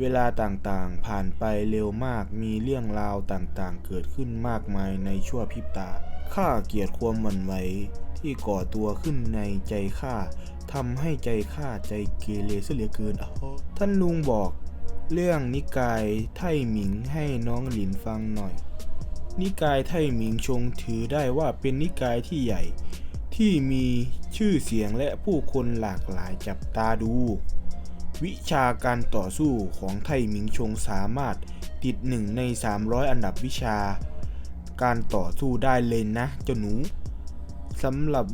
เวลาต่างๆ ผ่านไปเร็วมาก มีเรื่องราวต่างๆ เกิดขึ้นมากมายในชั่วพริบตา ข้าเกลียดความหวั่นไหวที่ก่อตัวขึ้นในใจข้าทำให้ใจข้าใจเกเรเสียเหลือเกินท่านลุงบอกเรื่องนิกายไท่หมิงให้น้องหลินฟังหน่อย นิกายไท่หมิงชงถือได้ว่าเป็นนิกายที่ใหญ่ ที่มีชื่อเสียงและผู้คนหลากหลายจับตาดู วิชาการต่อสู้ของไทหมิงชงสามารถติดหนึ่งใน 300 อันดับวิชา การต่อสู้ได้เลยนะเจ้าหนูสำหรับ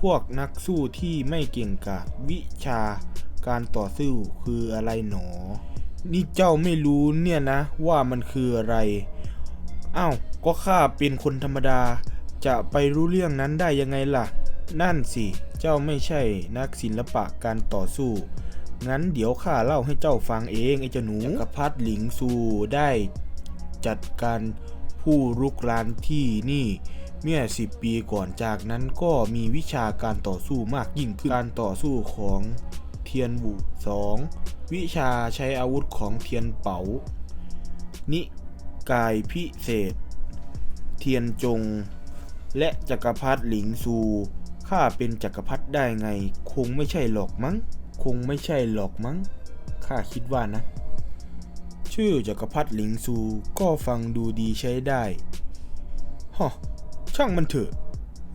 พวกนักสู้ที่ไม่เก่งกาจวิชาการต่อสู้คืออะไรหนอ นี่เจ้าไม่รู้เนี่ยนะว่ามันคืออะไรอ้าวก็ข้าเป็นคนธรรมดา จะไปรู้เรื่องนั้นได้ยังไงล่ะ นั่นสิ เจ้าไม่ใช่นักศิลปะการต่อสู้ งั้นเดี๋ยวข้าเล่าให้เจ้าฟังเองไอ้เจ้าหนูจักรพรรดิหลิงซูได้จัดการผู้รุกรานที่นี่เมื่อสิบปีก่อนจากนั้นก็มีวิชาการต่อสู้มากยิ่งขึ้นการต่อสู้ของเทียนบุ 2. วิชาใช้อาวุธของเทียนเป๋า นิกายพิเศษ เทียนจง และจักรพรรดิหลิงซูข้าเป็นจักรพรรดิได้ไง คงไม่ใช่หรอกมั้ง คงไม่ใช่หรอกมั้ง ข้าคิดว่านะ ชื่อจักรพรรดิหลิงซูก็ฟังดูดีใช้ได้ฮะช่างมันเถอะ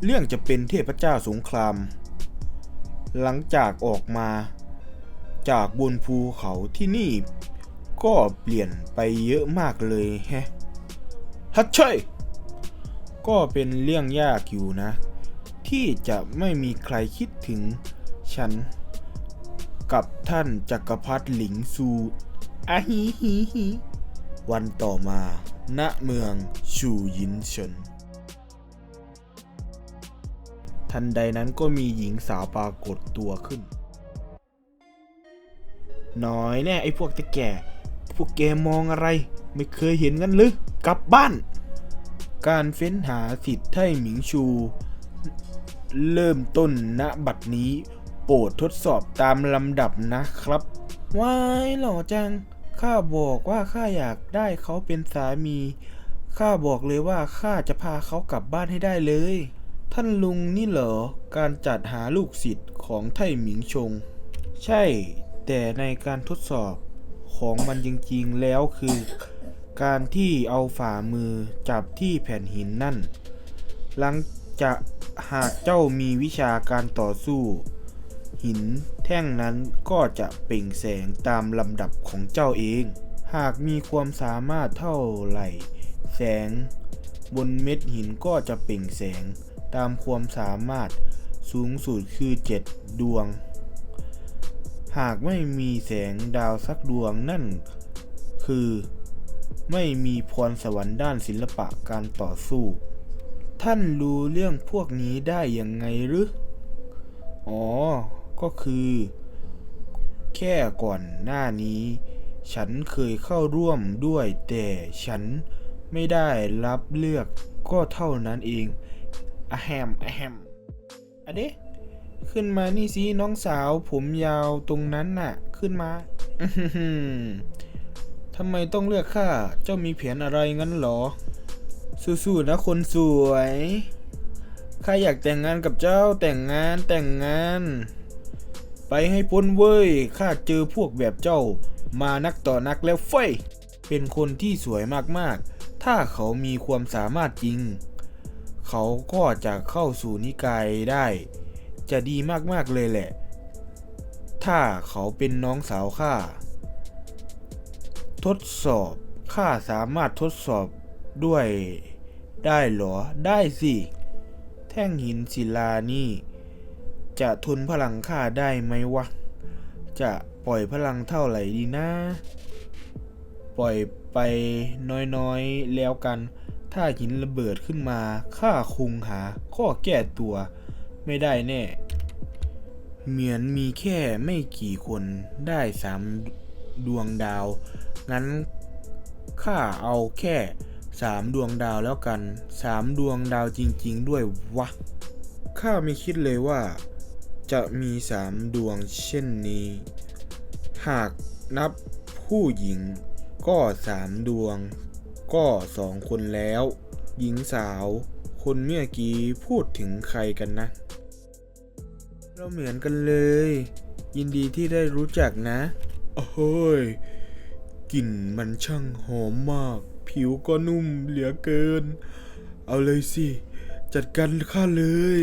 เรื่องจะเป็นเทพเจ้าสงคราม หลังจากออกมา จากบนภูเขาที่นี่ ก็เปลี่ยนไปเยอะมากเลยแฮะฮัทใช่ยก็เป็นเรื่องยากอยู่นะ ที่จะไม่มีใครคิดถึงฉัน กับท่านจักรพรรดิหลิงซูอะฮีฮีฮีวันต่อมา ณ เมืองชูยินเฉินทันใดนั้นก็มีหญิงสาวปรากฏตัวขึ้น น้อยแน่ไอ้พวกตะแก่ พวกแกมองอะไร ไม่เคยเห็นกันหรือ กลับบ้าน การเฟ้นหาสิทธิ์ไทหมิงชู เริ่มต้นณบัดนี้ โปรดทดสอบตามลำดับนะครับว้ายหล่อจัง ข้าบอกว่าข้าอยากได้เขาเป็นสามี ข้าบอกเลยว่าข้าจะพาเขากลับบ้านให้ได้เลย ท่านลุงนี่เหรอ การจัดหาลูกศิษย์ของไทหมิงชง ใช่ แต่ในการทดสอบของมันจริงๆแล้วคือ การที่เอาฝ่ามือจับที่แผ่นหินนั่น หลังจากหากเจ้ามีวิชาการต่อสู้ หินแท่งนั้นก็จะเปล่งแสงตามลำดับของเจ้าเอง หากมีความสามารถเท่าไหร่ แสงบนเม็ดหินก็จะเปล่งแสงตามความสามารถสูงสุดคือ 7 ดวง หากไม่มีแสงดาวสักดวงนั่นคือไม่มีพรสวรรค์ด้านศิลปะการต่อสู้ ท่านรู้เรื่องพวกนี้ได้ยังไงหรือ อ๋อ ก็คือ แค่ก่อนหน้านี้ ฉันเคยเข้าร่วมด้วยแต่ฉันไม่ได้รับเลือกก็เท่านั้นเองอะแฮมอะแฮมอะเดะขึ้นมานี่สิน้องสาวผมยาวตรงนั้นน่ะ ขึ้นมาทำไมต้องเลือกข้า เจ้ามีแผนอะไรงั้นหรอ สู้ๆนะคนสวย ข้าอยากแต่งงานกับเจ้าแต่งงานแต่งงาน ไปให้พ้นเว้ย ข้าเจอพวกแบบเจ้า มานักต่อนักแล้วเฟ้ย เป็นคนที่สวยมากๆ ถ้าเขามีความสามารถจริง เขาก็จะเข้าสู่นิกายได้ จะดีมากๆเลยแหละ ถ้าเขาเป็นน้องสาวข้า ทดสอบ ข้าสามารถทดสอบด้วยได้หรอ ได้สิ แท่งหินศิลานี่ จะทนพลังข้าได้ไหมวะ จะปล่อยพลังเท่าไหร่ดีนะ ปล่อยไปน้อยๆแล้วกัน ถ้าหินระเบิดขึ้นมาข้าคงหาข้อแก้ตัวไม่ได้แน่ เหมือนมีแค่ไม่กี่คนได้สามดวงดาว งั้นข้าเอาแค่สามดวงดาวแล้วกันสามดวงดาวจริง ๆ ด้วยวะข้าไม่คิดเลยว่า จะมีสามดวงเช่นนี้ หากนับผู้หญิงก็สามดวง ก็สองคนแล้ว หญิงสาว คนเมื่อกี้พูดถึงใครกันนะ เราเหมือนกันเลย ยินดีที่ได้รู้จักนะเฮ้ยกลิ่นมันช่างหอมมาก ผิวก็นุ่มเหลือเกิน เอาเลยสิ จัดการข้าเลย